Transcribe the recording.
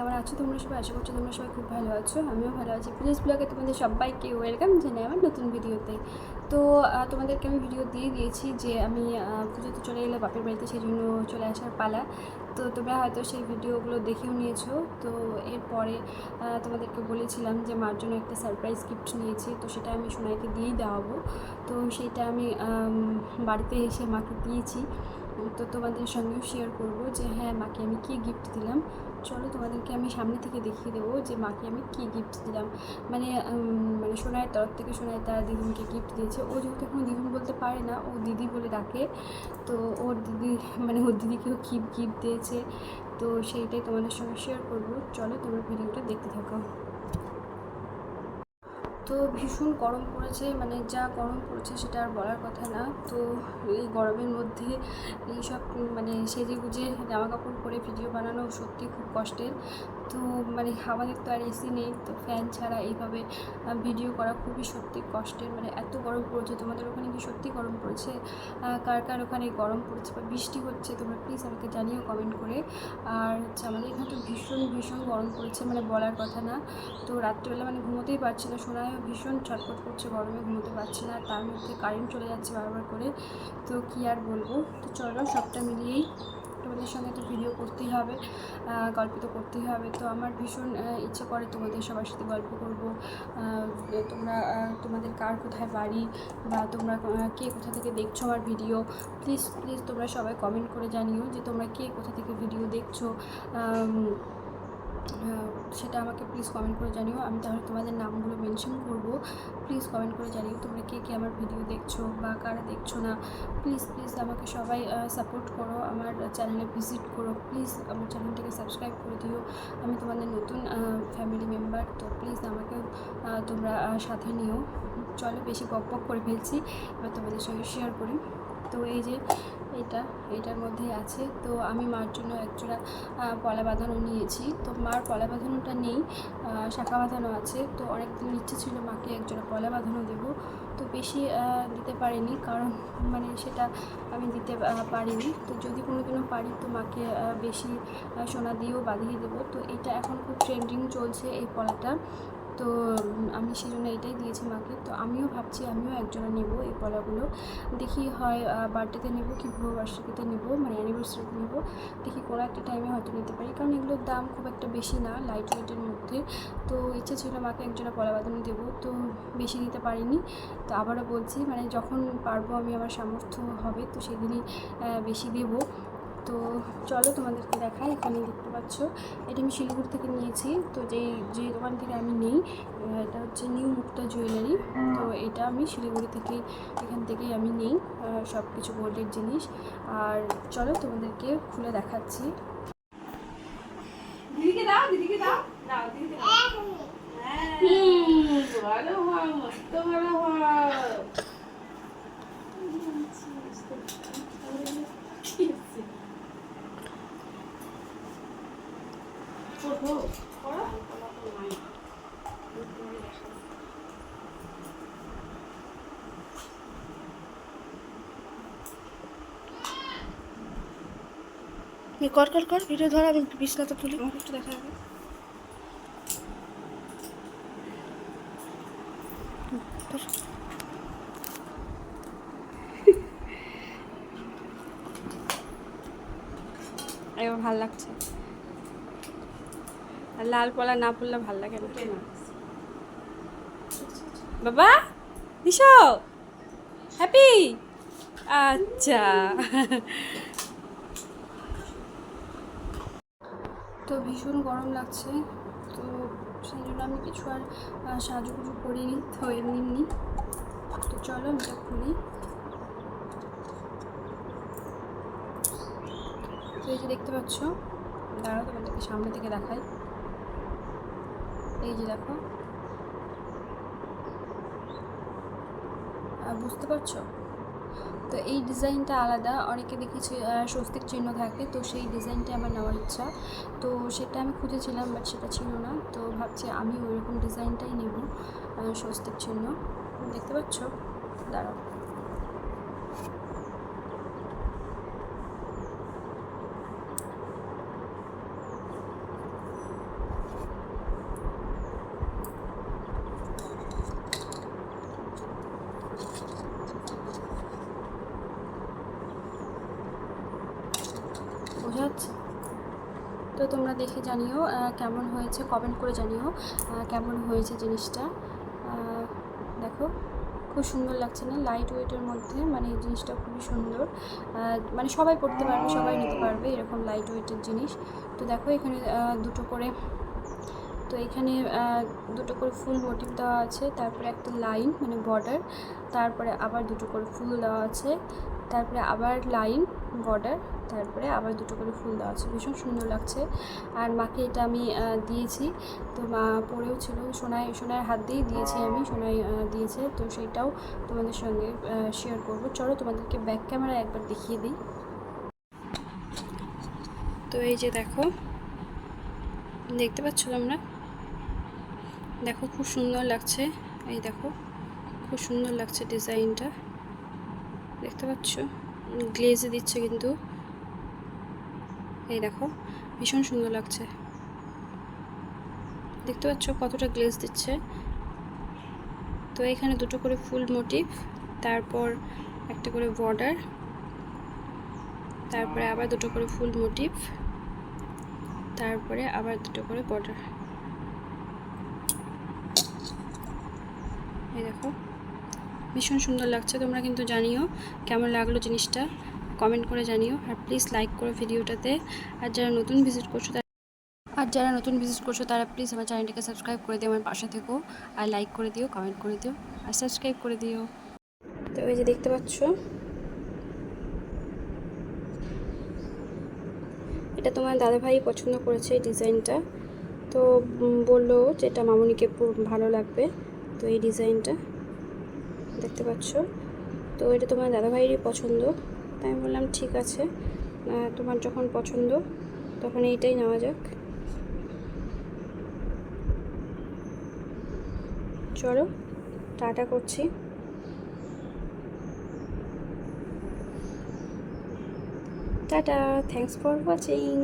কেমন আছো? তোমরা সবাই আশা করছ তোমরা সবাই খুব ভালো আছো। আমিও ভালো আছি। প্লিজ ব্লগে তোমাদের সবাইকে ওয়েলকাম জানাই আমার নতুন ভিডিওতে তো তোমাদেরকে আমি ভিডিও দিয়ে দিয়েছি যে আমি আহ, পুজো তো চলে এলে বাপের বাড়িতে সেই জন্য চলে আসার পালা। তো তোমরা হয়তো সেই ভিডিওগুলো দেখেও নিয়েছো। তো এরপরে তোমাদেরকে বলেছিলাম যে মার জন্য একটা সারপ্রাইজ গিফট নিয়েছি। তো সেটা আমি সোনাইকে দিয়েই দেওয়াবো। তো সেইটা আমি বাড়িতে এসে মাকে দিয়েছি। তো তোমাদের সঙ্গেও শেয়ার করব যে হ্যাঁ মাকে আমি কী গিফট দিলাম? চলো তোমাদেরকে আমি সামনে থেকে দেখিয়ে দেবো যে, মাকে আমি কী গিফট দিলাম। মানে মানে সোনায়ের তরফ থেকে সোনায় তার দিদিকে গিফট দিয়েছে। ও যেহেতু এখন দিদিন বলতে পারে না, ও দিদি বলে ডাকে। তো ওর দিদি মানে ওর দিদিকেও কী গিফট দিয়েছে? তো সেইটাই তোমাদের সঙ্গে শেয়ার করব। চলো তোমরা ভিডিওটা দেখতে থাকো। তো ভীষণ গরম পড়েছে মানে যা গরম পড়েছে সেটা আর বলার কথা না। তো এই গরমের মধ্যে এইসব মানে সেজে গুজে জামা কাপড় পরে ভিডিও বানানো সত্যি খুব কষ্টের। তো মানে আমাদের তো আর এসি নেই, তো ফ্যান ছাড়া এইভাবে ভিডিও করা খুবই সত্যি কষ্টের। মানে এত গরম পড়েছে, তোমাদের ওখানে কি সত্যি গরম পড়েছে? কার কার ওখানে গরম পড়েছে বা বৃষ্টি হচ্ছে, তোমরা প্লিজ আমাকে জানিও কমেন্ট করে। আর হচ্ছে আমাদের এখানে তো ভীষণ ভীষণ গরম পড়েছে মানে বলার কথা না। তো রাত্রিবেলা মানে ঘুমোতেই পারছি না শোনায় ভীষণ ছটফট করছে, গরমে ঘুমোতে পারছি না তার মধ্যে কারেন্ট চলে যাচ্ছে বারবার করে। তো কী আর বলব? তো চলো সবটা মিলিয়েই তোমাদের সঙ্গে তো ভিডিও করতেই হবে গল্প তো করতেই হবে। তো আমার ভীষণ ইচ্ছে করে তোমাদের সবার সাথে গল্প করব। তোমরা তোমাদের কার কোথায় বাড়ি বা তোমরা কে কোথা থেকে দেখছ আমার ভিডিও প্লিজ প্লিজ তোমরা সবাই কমেন্ট করে জানিও যে তোমরা কে কোথা থেকে ভিডিও দেখছ। সেটা আমাকে প্লিজ কমেন্ট করে জানিও। আমি তাহলে তোমাদের নামগুলো মেনশন করব। প্লিজ কমেন্ট করে জানিও তোমরা কে কে আমার ভিডিও দেখছ বা কারা দেখছ না। প্লিজ প্লিজ আমাকে সবাই সাপোর্ট করো, আমার চ্যানেলে ভিজিট করো। প্লিজ আমার চ্যানেলটাকে সাবস্ক্রাইব করে দিও। আমি তোমাদের নতুন ফ্যামিলি মেম্বার তো প্লিজ আমাকে তোমরা সাথে নিও। চলো বেশি বক করে ফেলছি। এবার তোমাদের সঙ্গে শেয়ার করি। তো এই যে এটা, এটার মধ্যে আছে। তো আমি মার জন্য একজোড়া পলা বাঁধানো নিয়েছি। তো মার পলা বাঁধানোটা নেই শাখা বাঁধানো আছে। তো অনেক দিন ইচ্ছে ছিল মাকে একজোড়া পলা বাঁধানো দেবো। তো বেশি দিতে পারিনি কারণ মানে সেটা আমি দিতে পারিনি। তো যদি কোনো দিনও পারি তো মাকে বেশি সোনা দিয়েও বাঁধিয়ে দেবো। তো এটা এখন খুব ট্রেন্ডিং চলছে এই পলাটা। তো আমি সেই জন্য এটাই দিয়েছি মাকে। তো আমিও ভাবছি, আমিও একজোড়া নেব এই পলাগুলো। দেখি হয় বার্থডেতে নেব কি বিবাহবার্ষিকীতে নেব মানে অ্যানিভার্সারিতে নেব। দেখি কোনো একটা টাইমে হয়তো নিতে পারি। কারণ এগুলোর দাম খুব একটা বেশি না লাইট ওয়েটের মধ্যে। তো ইচ্ছে ছিল মাকে একজোড়া পলা বাঁধানো দেবো, তো বেশি দিতে পারিনি। তো আবারও বলছি মানে যখন পারব আমি আমার সামর্থ্য হবে, তো সেদিনই বেশি দেবো। তো চলো তোমাদেরকে দেখাই এখানে দেখতে পাচ্ছ। এটা আমি শিলিগুড়ি থেকে নিয়েছি তো যেই যে দোকান থেকে আমি নেই এটা হচ্ছে নিউ মুক্তা জুয়েলারি। তো এটা আমি শিলিগুড়ি থেকে এখান থেকেই আমি নেই সব কিছু গোল্ডের জিনিস। আর চলো তোমাদেরকে খুলে দেখাচ্ছি। দিদিকে দাও দিদিকে দাও। দাও দিদিকে দাও। হুম, ভালো হয় মস্ত ভালো হয়। কর কর কর ভিডিও ধর আমি বিছনাতে তুলি। আমাকে একটু দেখা যাবে এবার ভালো লাগছে। আর লাল পলা না পড়লে ভালো লাগে না? বাবা দিশো হ্যাপি? আচ্ছা। তো ভীষণ গরম লাগছে। তো সেই জন্য আমি কিছু আর সাজুগুজু করিনি, তো এমনি তো চলো আমি এটা খুলি। তো এই যে দেখতে পাচ্ছ, দাঁড়াও তোমাদেরকে সামনে থেকে দেখাই। এই যে দেখো। বুঝতে পারছ? তো এই ডিজাইনটা আলাদা। অনেকে দেখেছি স্বস্তিক চিহ্ন থাকে, তো সেই ডিজাইনটা আমার নেওয়ার ইচ্ছা। তো সেটা আমি খুঁজেছিলাম, বাট সেটা ছিল না। তো ভাবছি আমি ওইরকম ডিজাইনটাই নেব স্বস্তিক চিহ্ন। দেখতে পাচ্ছ? দাঁড়াও। যাচ্ছে তো তোমরা দেখে জানিও কেমন হয়েছে কমেন্ট করে জানিও কেমন হয়েছে জিনিসটা। দেখো, খুব সুন্দর লাগছে না লাইট ওয়েটের মধ্যে মানে এই জিনিসটা খুবই সুন্দর। মানে সবাই পড়তে পারবে, সবাই নিতে পারবে এরকম লাইট ওয়েটের জিনিস। তো দেখো এখানে দুটো করে তো এখানে দুটো করে ফুল মোটিভ দেওয়া আছে। তারপরে একটা লাইন মানে বর্ডার তারপরে আবার দুটো করে ফুল দেওয়া আছে। তারপরে আবার লাইন বর্ডার তারপরে আবার দুটো করে ফুল দেওয়া আছে। ভীষণ সুন্দর লাগছে। আর মাকে এটা আমি দিয়েছি। তো মা পরেও ছিল। সোনায় সোনার হাত দিয়েই দিয়েছি আমি। আহ, দিয়েছে। তো সেইটাও তোমাদের সঙ্গে শেয়ার করব। চলো তোমাদেরকে ব্যাক ক্যামেরা একবার দেখিয়ে দিই। তো এই যে দেখো দেখতে পাচ্ছ তোমরা? দেখো খুব সুন্দর লাগছে। এই দেখো, খুব সুন্দর লাগছে ডিজাইনটা। দেখতে পাচ্ছ? গ্লেজে দিচ্ছে কিন্তু। এই দেখো, ভীষণ সুন্দর লাগছে। দেখতে পাচ্ছ কতটা গ্লেজ দিচ্ছে? তো এখানে দুটো করে ফুল মোটিভ, তারপর একটা করে বর্ডার, তারপরে আবার দুটো করে ফুল মোটিভ, তারপরে আবার দুটো করে বর্ডার। এই দেখো। ভীষণ সুন্দর লাগছে, তোমরা কিন্তু জানিও কেমন লাগল জিনিসটা। কমেন্ট করে জানিও, আর প্লিজ লাইক করো ভিডিওটাতে। আর যারা নতুন ভিজিট করছ আর যারা নতুন ভিজিট করছ তারা প্লিজ আমার চ্যানেলটিকে সাবস্ক্রাইব করে দিও, আমার পাশে থেকো। আর লাইক করে দিও কমেন্ট করে দিও, আর সাবস্ক্রাইব করে দিও। তো এই যে দেখতে পাচ্ছ, এটা তোমার দাদাভাই পছন্দ করেছে এই ডিজাইনটা তো বলল যে এটা মামুনিকে ভালো লাগবে। তো এই ডিজাইনটা দেখতে পাচ্ছ। তো এটা তোমার দাদাভাইয়েরই পছন্দ। তাই আমি বললাম, ঠিক আছে। তোমার যখন পছন্দ, তখন এইটাই নেওয়া যাক। চলো, টাটা করছি। Tata thanks for watching